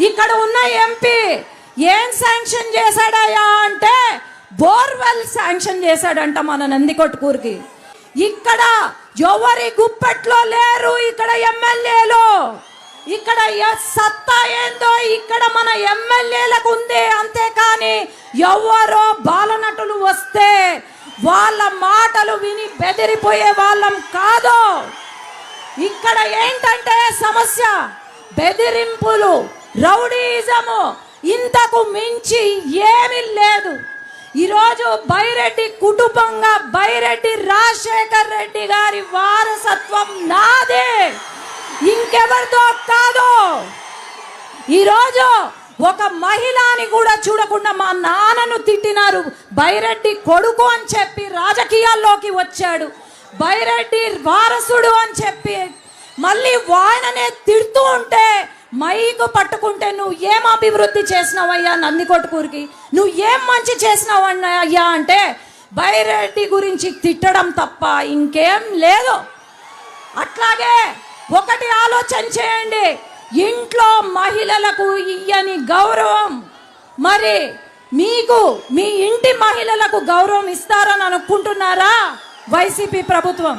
ఇక్కడ ఉన్న ఎంపీ ఏం శాంక్షన్ చేశాడయ్యా అంటే బోర్వెల్ శాంక్షన్ చేశాడంట మన నందికొట్కూరుకి. ఇక్కడ ఎవరి గుప్పెట్లో లేరు ఇక్కడ ఎమ్మెల్యేలు? ఇక్కడ ఎ- సత్తా ఏందో ఇక్కడ మన ఎమ్మెల్యేలకు ఉంది అంతేకాని ఎవరో బాలనటులు వస్తే వాళ్ళ మాటలు విని బెదిరిపోయే వాళ్ళం కాదు. ఇక్కడ ఏంటంటే సమస్య? బెదిరింపులు. రౌడీజము. ఇంతకు మించి ఏమీ లేదు. ఈరోజు బైరెడ్డి కుటుంబంగా బైరెడ్డి రాజశేఖర్ రెడ్డి గారి వారసత్వం నాదే. ఇంకెవరితో కాదు. ఈరోజు ఒక మహిళని కూడా చూడకుండా మా నాన్నను తిట్టినారు బైరెడ్డి కొడుకు అని చెప్పి రాజకీయాల్లోకి వచ్చాడు. బైరెడ్డి వారసుడు అని చెప్పి మళ్ళీ వాయననే తిడుతూ ఉంటే మైకు పట్టుకుంటే నువ్వు ఏం అభివృద్ధి చేసినావయ్యా నందికొట్టుకూరికి నువ్వు ఏం మంచి చేసినావు అయ్యా అంటే బైరెడ్డి గురించి తిట్టడం తప్ప ఇంకేం లేదు. అట్లాగే ఒకటి ఆలోచన చేయండి. ఇంట్లో మహిళలకు ఇయ్యని గౌరవం. మరి మీకు మీ ఇంటి మహిళలకు గౌరవం ఇస్తారని అనుకుంటున్నారా వైసీపీ ప్రభుత్వం?